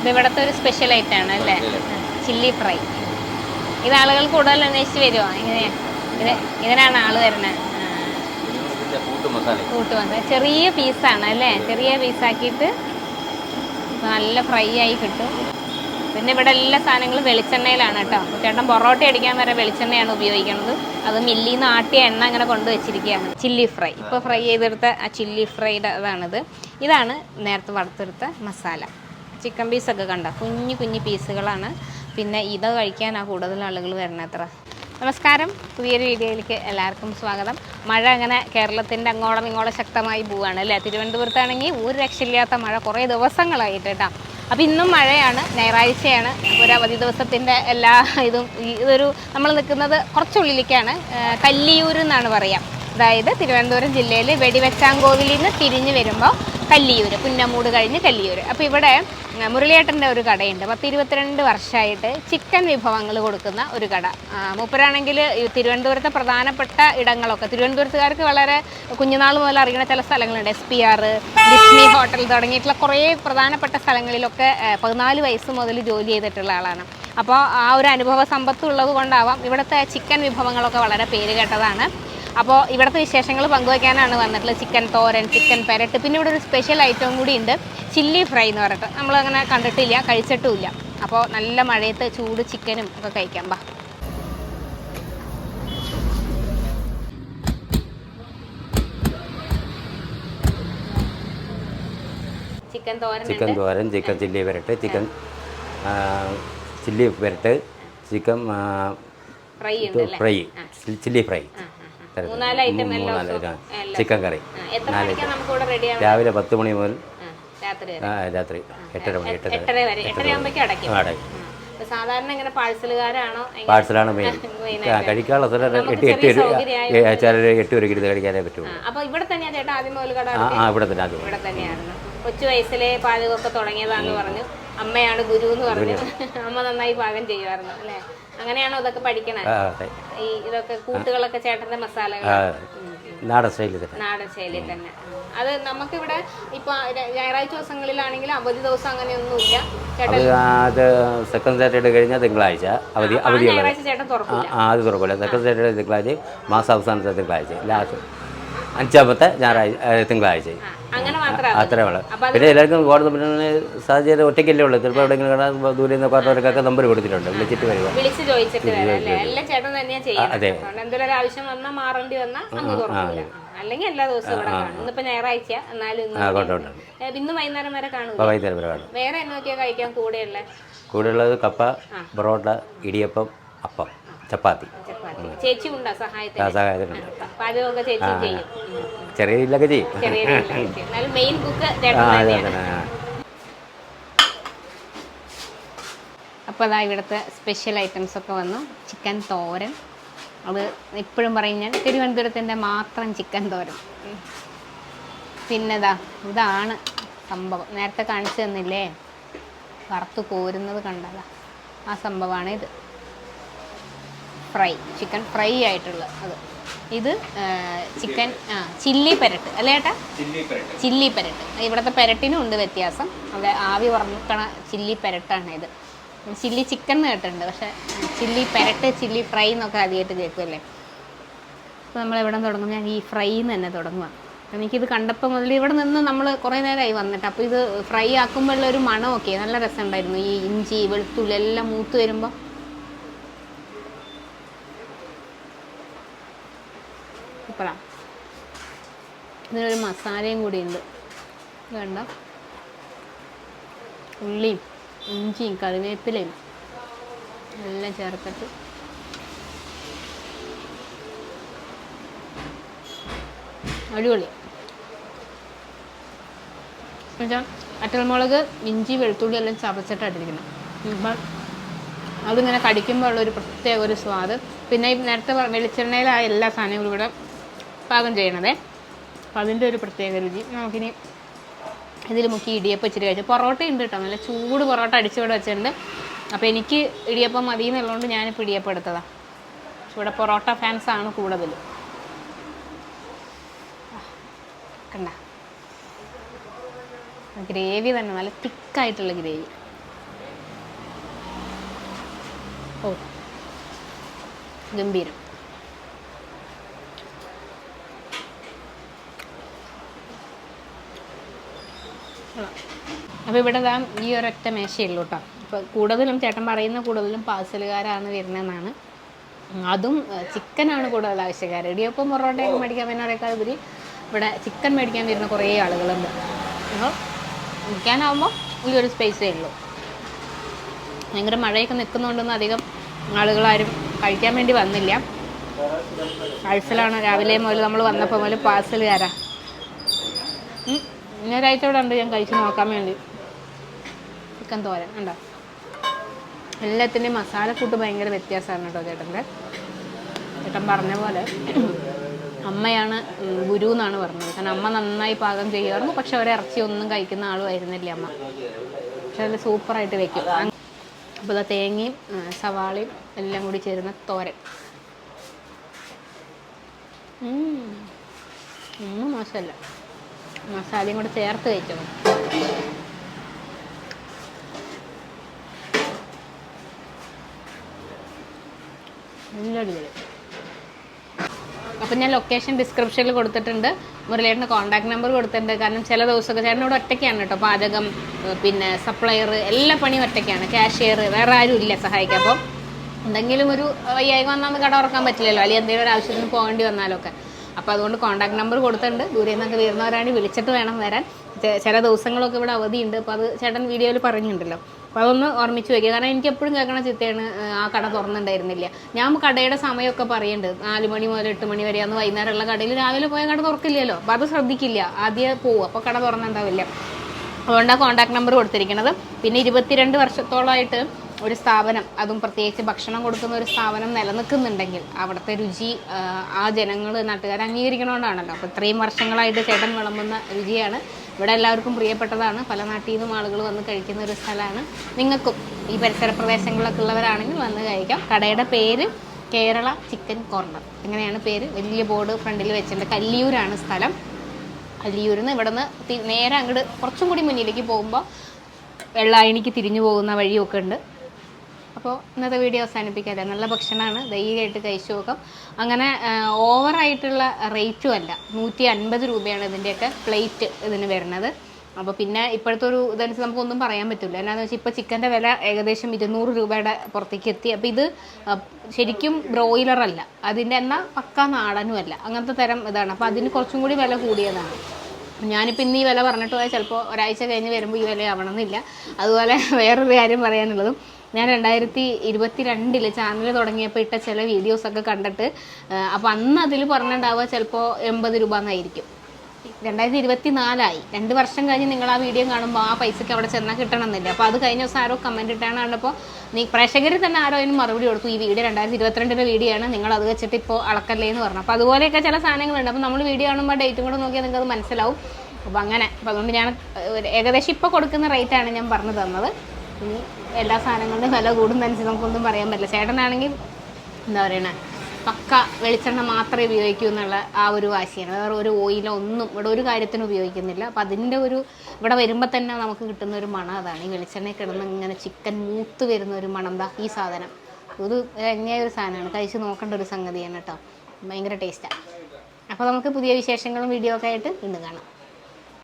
ഇത് ഇവിടുത്തെ ഒരു സ്പെഷ്യൽ ഐറ്റമാണ് അല്ലേ? ചില്ലി ഫ്രൈ ഇത് ആളുകൾ കൂടുതൽ അന്വേഷിച്ച് വരുമോ ഇങ്ങനെയാ ഇത് ഇതിനാണ് ആൾ വരുന്നത്. കൂട്ട് മസാല. ചെറിയ പീസാണ് അല്ലേ? ചെറിയ പീസാക്കിയിട്ട് നല്ല ഫ്രൈ ആയി കിട്ടും. പിന്നെ ഇവിടെ എല്ലാ സാധനങ്ങളും വെളിച്ചെണ്ണയിലാണ് കേട്ടോ. ചേട്ടൻ പൊറോട്ട അടിക്കാൻ വരെ വെളിച്ചെണ്ണയാണ് ഉപയോഗിക്കുന്നത്. അത് മില്ലിൽ നിന്ന് ആട്ടിയ എണ്ണ അങ്ങനെ കൊണ്ടുവച്ചിരിക്കുകയാണ് ചില്ലി ഫ്രൈ ഇപ്പോൾ ഫ്രൈ ചെയ്തെടുത്ത ആ ചില്ലി ഫ്രൈയുടെ അതാണിത് ഇതാണ് നേരത്തെ വറുത്തെടുത്ത മസാല. ചിക്കൻ പീസൊക്കെ കണ്ട. കുഞ്ഞു കുഞ്ഞു പീസുകളാണ്. പിന്നെ ഇത് കഴിക്കാനാണ് കൂടുതൽ ആളുകൾ വരണത് അത്ര നമസ്കാരം. പുതിയൊരു വീഡിയോയിലേക്ക് എല്ലാവർക്കും സ്വാഗതം. മഴ അങ്ങനെ കേരളത്തിന്റെ അങ്ങോളം ഇങ്ങോളം ശക്തമായി പോവുകയാണ് അല്ലേ? തിരുവനന്തപുരത്താണെങ്കിൽ ഒരു രക്ഷയില്ലാത്ത മഴ കുറേ ദിവസങ്ങളായിട്ട് കേട്ടോ അപ്പോൾ ഇന്നും മഴയാണ് ഞായറാഴ്ചയാണ്. ഒരു അവധി ദിവസത്തിന്റെ എല്ലാ ഇതും ഇതൊരു നമ്മൾ നിൽക്കുന്നത് കുറച്ചുള്ളിലേക്കാണ്. കല്ലിയൂർ എന്നാണ് പറയാം. അതായത് തിരുവനന്തപുരം ജില്ലയിൽ വെടിവെച്ചാങ്കോവിലിൽ നിന്ന് തിരിഞ്ഞ് വരുമ്പോൾ കല്ലിയൂർ പുന്നമൂട് കഴിഞ്ഞ് കല്ലിയൂർ അപ്പോൾ ഇവിടെ മുരളിയേട്ടന്റെ ഒരു കടയുണ്ട്. പത്ത് ഇരുപത്തിരണ്ട് വർഷമായിട്ട് ചിക്കൻ വിഭവങ്ങൾ കൊടുക്കുന്ന ഒരു കട. മൂപ്പരാണെങ്കിൽ തിരുവനന്തപുരത്തെ പ്രധാനപ്പെട്ട ഇടങ്ങളൊക്കെ തിരുവനന്തപുരത്തുകാർക്ക് വളരെ കുഞ്ഞുനാൾ മുതൽ അറിയുന്ന ചില സ്ഥലങ്ങളുണ്ട്. S P R Disney hotel തുടങ്ങിയിട്ടുള്ള കുറേ പ്രധാനപ്പെട്ട സ്ഥലങ്ങളിലൊക്കെ പതിനാല് വയസ്സ് മുതൽ ജോലി ചെയ്തിട്ടുള്ള ആളാണ്. അപ്പോൾ ആ ഒരു അനുഭവ സമ്പത്ത് ഉള്ളത് കൊണ്ടാവാം ഇവിടുത്തെ ചിക്കൻ വിഭവങ്ങളൊക്കെ വളരെ പേര് കേട്ടതാണ്. അപ്പോൾ ഇവിടുത്തെ വിശേഷങ്ങൾ പങ്കുവയ്ക്കാനാണ് വന്നിട്ടുള്ളത്. ചിക്കൻ തോരൻ ചിക്കൻ പെരട്ട്. പിന്നെ ഇവിടെ ഒരു സ്പെഷ്യൽ ഐറ്റം കൂടി ഉണ്ട്. ചില്ലി ഫ്രൈ എന്ന് പറഞ്ഞിട്ട്. നമ്മളങ്ങനെ കണ്ടിട്ടില്ല കഴിച്ചിട്ടുമില്ല. അപ്പോൾ നല്ല മഴയത്ത് ചൂട് ചിക്കനും ഒക്കെ കഴിക്കാം. ബാ. Chicken thoran chicken thoran chicken chilli പെരട്ട് chicken chilli പെരട്ട് ചിക്കൻ ഫ്രൈ ചില്ലി ഫ്രൈ. മൂന്നാൽ ചിക്കൻ കറി. നാല് രാവിലെ പത്ത് മണി മുതൽ രാത്രി എട്ടര മണി എട്ടര അടയ്ക്കും. സാധാരണ ഇങ്ങനെ പാഴ്സലുകാരാണോ? പാഴ്സലാണ് മെയിൻ കഴിക്കാനുള്ള സ്ഥലം എട്ട് എട്ട് ചിലർ ഒരു ഇരുന്ന് കഴിക്കാനേ പറ്റുള്ളൂ. അപ്പൊ ഇവിടെ തന്നെയാണ് ചേട്ടാ ആദ്യം മുതൽ കട ആ ഇവിടെ തന്നെ ആദ്യം. ഇവിടെ തന്നെയായിരുന്നു. കൊച്ചു വയസ്സിലെ പാചകമൊക്കെ തുടങ്ങിയതാന്ന് പറഞ്ഞു. അമ്മയാണ് ഗുരു എന്ന് പറഞ്ഞു അമ്മ നന്നായി പാകം ചെയ്യുമായിരുന്നു അല്ലേ? അങ്ങനെയാണോ ഇതൊക്കെ പഠിക്കണേ? ഈ ഇതൊക്കെ കൂട്ടുകളൊക്കെ ചേട്ടന്റെ മസാലകൾ നാടൻ ശൈലി തന്നെ. നാടൻ ശൈലി തന്നെ. അത് നമുക്കിവിടെ ഇപ്പൊ ഞായറാഴ്ച ദിവസങ്ങളിലാണെങ്കിൽ അവധി ദിവസം അങ്ങനെയൊന്നുമില്ല. അത് സെക്കൻഡ് സാറ്റർഡേ കഴിഞ്ഞാൽ തിങ്കളാഴ്ച. അവധി ആ അത് തുറക്കില്ല സെക്കൻഡ് സാറ്റർഡേ തിങ്കളാഴ്ച മാസം അവസാനത്തെ തിങ്കളാഴ്ച ലാസ്റ്റ് അഞ്ചാമത്തെ ഞായറാഴ്ച തിങ്കളാഴ്ച അത്രേ അപ്പൊ പിന്നെ എല്ലാവർക്കും കോടതി പിന്നെ സാഹചര്യം ഒറ്റയ്ക്കല്ലേ ഉള്ളൂ. ചിലപ്പോൾ എവിടെയെങ്കിലും കാണാൻ ദൂരെ നിന്ന് പറഞ്ഞവർക്കൊക്കെ നമ്പർ കൊടുത്തിട്ടുണ്ട്. വിളിച്ചിട്ട് വരിക. അതെ. അല്ലെങ്കിൽ എല്ലാ ദിവസവും ഇവിടെ കാണും. ഇന്നിപ്പോ ഞായറാഴ്ച എന്നാലും ഇന്ന് ആ കൊണ്ടുണ്ട് ഏ, ഇന്ന് വൈകുന്നേരം വരെ കാണൂല വൈകുന്നേരം വരെ കാണും. വേറെ എന്നൊക്കെയാ കഴിക്കാൻ കൂടെയുള്ള കൂടെയുള്ളത് കപ്പ പൊറോട്ട ഇടിയപ്പം അപ്പം ചപ്പാത്തി. ചേച്ചി ഉണ്ടോ സഹായത്തിന് ആ സഹായത്തിനുണ്ട് പാചകമൊക്കെ ചേച്ചി ചെയ്യും. ചെറിയ രീതിയിലൊക്കെ ചെയ്യും. ചെറിയ രീതിയിലൊക്കെ. എന്നാലും മെയിൻ കുക്ക് ആ ചേട്ടൻ അതെ തന്നെയാണ്. തന്നെ ആ. അപ്പോൾ അതാ ഇവിടുത്തെ സ്പെഷ്യൽ ഐറ്റംസ് ഒക്കെ വന്നു. ചിക്കൻ തോരൻ. അത് എപ്പോഴും പറയും ഞാൻ തിരുവനന്തപുരത്തിന്റെ മാത്രം ചിക്കൻ തോരൻ. ഉം. പിന്നെ ഇതാ ഇതാണ് സംഭവം. നേരത്തെ കാണിച്ചു തന്നില്ലേ? വറുത്ത് കോരുന്നത് കണ്ടതാ. ആ സംഭവമാണ് ഇത്. ഫ്രൈ ചിക്കൻ ഫ്രൈ ആയിട്ടുള്ള അത്. ഇത് ചിക്കൻ ആ ചില്ലി പെരട്ട്. അല്ലേ ഏട്ടാ? ചില്ലി പെരട്ട്. ഇവിടുത്തെ പെരട്ടിനും ഉണ്ട് വ്യത്യാസം. അവിടെ ആവി പറഞ്ഞിരിക്കണ ചില്ലി പെരട്ടാണ് ഇത്. ചില്ലി ചിക്കൻ എന്ന് കേട്ടിട്ടുണ്ട് പക്ഷെ ചില്ലി പെരട്ട് ചില്ലി ഫ്രൈ എന്നൊക്കെ ആദ്യമായിട്ട് കേൾക്കുമല്ലേ അപ്പോൾ നമ്മൾ എവിടെ തുടങ്ങും? ഞാൻ ഈ ഫ്രൈ എന്ന് തന്നെ തുടങ്ങുക എനിക്കിത് കണ്ടപ്പോൾ മുതൽ ഇവിടെ നിന്ന് നമ്മൾ കുറേ നേരമായി വന്നിട്ട് അപ്പോൾ ഇത് ഫ്രൈ ആക്കുമ്പോഴുള്ള ഒരു മണമൊക്കെ നല്ല രസമുണ്ടായിരുന്നു. ഈ ഇഞ്ചി വെളുത്തുള്ളി എല്ലാം മൂത്ത് വരുമ്പോൾ സൂപ്പറാ ഇതിനൊരു മസാലയും കൂടി ഉണ്ട്. വേണ്ട ഉള്ളിയും ഇഞ്ചിയും കറിവേപ്പിലയും എല്ലാം ചേർത്തിട്ട്. അടിപൊളി. എന്നുവെച്ചാൽ അറ്റൽമുളക് ഇഞ്ചി വെളുത്തുള്ളി എല്ലാം ചതച്ചിട്ടായിട്ടിരിക്കണം അപ്പം അതിങ്ങനെ കടിക്കുമ്പോൾ ഉള്ളൊരു പ്രത്യേക ഒരു സ്വാദ്. പിന്നെ നേരത്തെ വെളിച്ചെണ്ണയിലായ എല്ലാ സാധനങ്ങളും ഇവിടെ പാകം ചെയ്യണതേ. അപ്പോൾ അതിന്റെ ഒരു പ്രത്യേക രുചി. നമുക്കിനി ഇതിൽ മുക്കി ഇടിയപ്പം ഇച്ചിരി കഴിച്ചു. പൊറോട്ട ഉണ്ട് കേട്ടോ. നല്ല ചൂട് പൊറോട്ട അടിച്ചുവിടെ വെച്ചിട്ടുണ്ട്. അപ്പോൾ എനിക്ക് ഇടിയപ്പം മതി എന്നുള്ളതുകൊണ്ട് ഞാനിപ്പോൾ ഇടിയപ്പം എടുത്തതാണ് ഇവിടെ പൊറോട്ട ഫാൻസാണ് കൂടുതൽ കണ്ട. ഗ്രേവി തന്നെ നല്ല തിക്കായിട്ടുള്ള ഗ്രേവി. ഓ ഗംഭീരം. അപ്പോൾ ഇവിടെ ദാ ഈ ഒരൊറ്റ മേശയുള്ളൂ കേട്ടോ അപ്പോൾ കൂടുതലും ചേട്ടൻ പറയുന്ന കൂടുതലും പാഴ്സലുകാരാണ് വരുന്നതെന്നാണ്. അതും ചിക്കനാണ് കൂടുതൽ ആവശ്യക്കാർ. ഇടിയപ്പം പൊറോട്ടയൊക്കെ മേടിക്കാൻ വരുന്നവരെക്കാൾ ഉപരി ഇവിടെ ചിക്കൻ മേടിക്കാൻ വരുന്ന കുറേ ആളുകളുണ്ട്. അപ്പോൾ നിൽക്കാനാവുമ്പോൾ ഈ ഒരു സ്പേസേ ഉള്ളൂ. ഭയങ്കര മഴയൊക്കെ നിൽക്കുന്നതുകൊണ്ടൊന്നും അധികം ആളുകളാരും കഴിക്കാൻ വേണ്ടി വന്നില്ല. പാഴ്സലാണ് രാവിലെ മുതൽ നമ്മൾ വന്നപ്പോൾ മുതൽ പാഴ്സലുകാരാ. ഇനി ഒരാഴ്ച ഇവിടെ ഉണ്ട് ഞാൻ കഴിച്ച് നോക്കാൻ വേണ്ടി. ചിക്കൻ തോരൻ ഉണ്ടോ എല്ലാത്തിന്റെയും മസാലക്കൂട്ട് ഭയങ്കര വ്യത്യാസമാണ് കേട്ടോ ചേട്ടന്റെ. ചേട്ടൻ പറഞ്ഞ പോലെ അമ്മയാണ് ഗുരു എന്നാണ് പറഞ്ഞത്. കാരണം അമ്മ നന്നായി പാകം ചെയ്യുമായിരുന്നു. പക്ഷെ അവരെ ഇറച്ചി ഒന്നും കഴിക്കുന്ന ആളും ആയിരുന്നില്ല അമ്മ. പക്ഷെ അതിൽ സൂപ്പറായിട്ട് വെക്കും. അപ്പോൾ ഇതാ തേങ്ങയും സവാളയും എല്ലാം കൂടി ചേരുന്ന തോരൻ. ഒന്നും മോശമല്ല. മസാലയും കൂടെ ചേർത്ത് അടിപൊളി. അപ്പം ഞാൻ ലൊക്കേഷൻ ഡിസ്ക്രിപ്ഷനിൽ കൊടുത്തിട്ടുണ്ട്. മുരളിയേട്ടന്റെ കോൺടാക്ട് നമ്പർ കൊടുത്തിട്ടുണ്ട്. കാരണം ചില ദിവസമൊക്കെ ചേട്ടനോട് ഒറ്റയ്ക്കാണ് കേട്ടോ. പാചകം പിന്നെ സപ്ലയർ എല്ലാ പണിയും ഒറ്റയ്ക്കാണ്. കാഷ്യർ വേറെ ആരും ഇല്ല സഹായിക്കാൻ. അപ്പം എന്തെങ്കിലും ഒരു വയ്യായ്മ വന്നാൽ കട ഉറക്കാൻ പറ്റില്ലല്ലോ. അല്ലെങ്കിൽ എന്തെങ്കിലും ഒരു ആവശ്യത്തിന് പോകേണ്ടി വന്നാലൊക്കെ. അപ്പോൾ അതുകൊണ്ട് കോൺടാക്ട് നമ്പർ കൊടുത്തിട്ടുണ്ട്. ദൂരെ നിന്നൊക്കെ വരുന്നവരാണെങ്കിൽ വിളിച്ചിട്ട് വേണം വരാൻ. ചില ദിവസങ്ങളൊക്കെ ഇവിടെ അവധിയുണ്ട്. അപ്പോൾ അത് ചേട്ടൻ വീഡിയോയിൽ പറഞ്ഞിട്ടുണ്ടല്ലോ. അപ്പോൾ അതൊന്ന് ഓർമ്മിച്ച് വയ്ക്കുക കാരണം എനിക്ക് എപ്പോഴും കേൾക്കണ ചിത്തയാണ് ആ, കട തുറന്നിട്ടുണ്ടായിരുന്നില്ല ഞാൻ കടയുടെ സമയമൊക്കെ പറയുന്നുണ്ട് നാല് മണി മുതൽ എട്ട് മണി വരെ അന്ന് വൈകുന്നേരമുള്ള കടയിൽ രാവിലെ പോയ കട തുറക്കില്ലല്ലോ. അപ്പോൾ അത് ശ്രദ്ധിക്കില്ല. ആദ്യം പോവും. അപ്പോൾ കട തുറന്നിട്ടുണ്ടാവില്ല അതുകൊണ്ടാണ് കോൺടാക്ട് നമ്പർ കൊടുത്തിരിക്കുന്നത് പിന്നെ ഇരുപത്തിരണ്ട് വർഷത്തോളമായിട്ട് ഒരു സ്ഥാപനം അതും പ്രത്യേകിച്ച് ഭക്ഷണം കൊടുക്കുന്ന ഒരു സ്ഥാപനം നിലനിൽക്കുന്നുണ്ടെങ്കിൽ അവിടുത്തെ രുചി ആ, ജനങ്ങൾ നാട്ടുകാർ അംഗീകരിക്കണോണ്ടാണല്ലോ. അപ്പോൾ ഇത്രയും വർഷങ്ങളായിട്ട് ചേട്ടൻ വിളമ്പുന്ന രുചിയാണ്. ഇവിടെ എല്ലാവർക്കും പ്രിയപ്പെട്ടതാണ്. പല നാട്ടിൽ നിന്നും ആളുകൾ വന്ന് കഴിക്കുന്ന ഒരു സ്ഥലമാണ്. നിങ്ങൾക്കും ഈ പരിസര പ്രദേശങ്ങളിലൊക്കെ ഉള്ളവരാണെങ്കിൽ വന്ന് കഴിക്കാം. കടയുടെ പേര് കേരള ചിക്കൻ കോർണർ. ഇങ്ങനെയാണ് പേര്. വലിയ ബോർഡ് ഫ്രണ്ടിൽ വെച്ചിട്ടുണ്ട് കല്ലിയൂരാണ് സ്ഥലം. കല്ലിയൂരിൽ നിന്ന് ഇവിടെ നിന്ന് നേരെ അങ്ങോട്ട് കുറച്ചും കൂടി മുന്നിലേക്ക് പോകുമ്പോൾ വെള്ളായണിക്ക് തിരിഞ്ഞു പോകുന്ന വഴിയൊക്കെ ഉണ്ട്. അപ്പോൾ ഇന്നത്തെ വീഡിയോ അവസാനിപ്പിക്കാതെ നല്ല ഭക്ഷണമാണ്. ധൈര്യമായിട്ട് കഴിച്ചു നോക്കാം. അങ്ങനെ ഓവറായിട്ടുള്ള റേറ്റും അല്ല. നൂറ്റി അൻപത് രൂപയാണ് ഇതിന്റെയൊക്കെ പ്ലേറ്റ് ഇതിന് വരുന്നത്. അപ്പോൾ പിന്നെ ഇപ്പോഴത്തെ ഒരു ഇതനുസരിച്ച് നമുക്കൊന്നും പറയാൻ പറ്റില്ല. എന്നാന്ന് വെച്ചാൽ ഇപ്പോൾ ചിക്കന്റെ വില ഏകദേശം ഇരുന്നൂറ് രൂപയുടെ പുറത്തേക്ക് എത്തി. അപ്പോൾ ഇത് ശരിക്കും ബ്രോയിലർ അല്ല. അതിന്റെ എന്നാൽ പക്ക നാടനും അല്ല. അങ്ങനത്തെ തരം ഇതാണ്. അപ്പോൾ അതിന് കുറച്ചും കൂടി വില കൂടിയതാണ്. ഞാനിപ്പോൾ ഇന്ന് ഈ വില പറഞ്ഞിട്ട് പോയാൽ ചിലപ്പോൾ ഒരാഴ്ച കഴിഞ്ഞ് വരുമ്പോൾ ഈ വില ആവണമെന്നില്ല അതുപോലെ വേറൊരു കാര്യം പറയാനുള്ളതും ഞാൻ രണ്ടായിരത്തി ഇരുപത്തി രണ്ടിൽ ചാനൽ തുടങ്ങിയപ്പോൾ ഇട്ട ചില വീഡിയോസൊക്കെ കണ്ടിട്ട് അപ്പോൾ അന്ന് അതിൽ പറഞ്ഞിട്ടുണ്ടാവുക ചിലപ്പോൾ എൺപത് രൂപ എന്നായിരിക്കും. രണ്ടായിരത്തി ഇരുപത്തി നാലായി രണ്ട് വർഷം കഴിഞ്ഞ് നിങ്ങൾ ആ വീഡിയോ കാണുമ്പോൾ ആ പൈസയ്ക്ക് അവിടെ ചെന്നാൽ കിട്ടണമെന്നില്ല. അപ്പോൾ അത് കഴിഞ്ഞ ദിവസം ആരോ കമന്റ് ഇട്ടാണ് കണ്ടപ്പോൾ നീ പ്രേക്ഷകരിൽ തന്നെ ആരോ അതിന് മറുപടി കൊടുത്തു. ഈ വീഡിയോ രണ്ടായിരത്തി ഇരുപത്തിരണ്ടിന്റെ വീഡിയോ ആണ്. നിങ്ങൾ അത് വെച്ചിട്ട് ഇപ്പോൾ അളക്കല്ലേ എന്ന് പറഞ്ഞു. അപ്പോൾ അതുപോലെയൊക്കെ ചില സാധനങ്ങളുണ്ട്. അപ്പോൾ നമ്മൾ വീഡിയോ കാണുമ്പോൾ ഡേറ്റും കൂടെ നോക്കിയാൽ നിങ്ങൾക്ക് മനസ്സിലാവും. അപ്പോൾ അങ്ങനെ. അപ്പോൾ അതുകൊണ്ട് ഞാൻ ഏകദേശം ഇപ്പോൾ കൊടുക്കുന്ന റേറ്റാണ് ഞാൻ പറഞ്ഞു തന്നത്. ഇനി എല്ലാ സാധനങ്ങളുടെയും വില കൂടുന്നതനുസരിച്ച് നമുക്കൊന്നും പറയാൻ പറ്റില്ല. ചേട്ടനാണെങ്കിൽ എന്താ പറയണേ? പക്ക വെളിച്ചെണ്ണ മാത്രമേ ഉപയോഗിക്കൂ എന്നുള്ള ആ ഒരു വാശിയാണ്. വേറെ ഒരു ഓയിലോ ഒന്നും ഇവിടെ ഒരു കാര്യത്തിനും ഉപയോഗിക്കുന്നില്ല. അപ്പം അതിന്റെ ഒരു ഇവിടെ വരുമ്പോൾ തന്നെ നമുക്ക് കിട്ടുന്ന ഒരു മണം അതാണ്. ഈ വെളിച്ചെണ്ണ കിടന്ന് ഇങ്ങനെ ചിക്കൻ മൂത്ത് വരുന്ന ഒരു മണം ദാ ഈ സാധനം. ഒരു എങ്ങനെയായ ഒരു സാധനമാണ്. കഴിച്ച് നോക്കേണ്ട ഒരു സംഗതിയാണ് കേട്ടോ. ഭയങ്കര ടേസ്റ്റാണ് അപ്പോൾ നമുക്ക് പുതിയ വിശേഷങ്ങളും വീഡിയോ ഒക്കെ ആയിട്ട് ഇന്ന് കാണാം.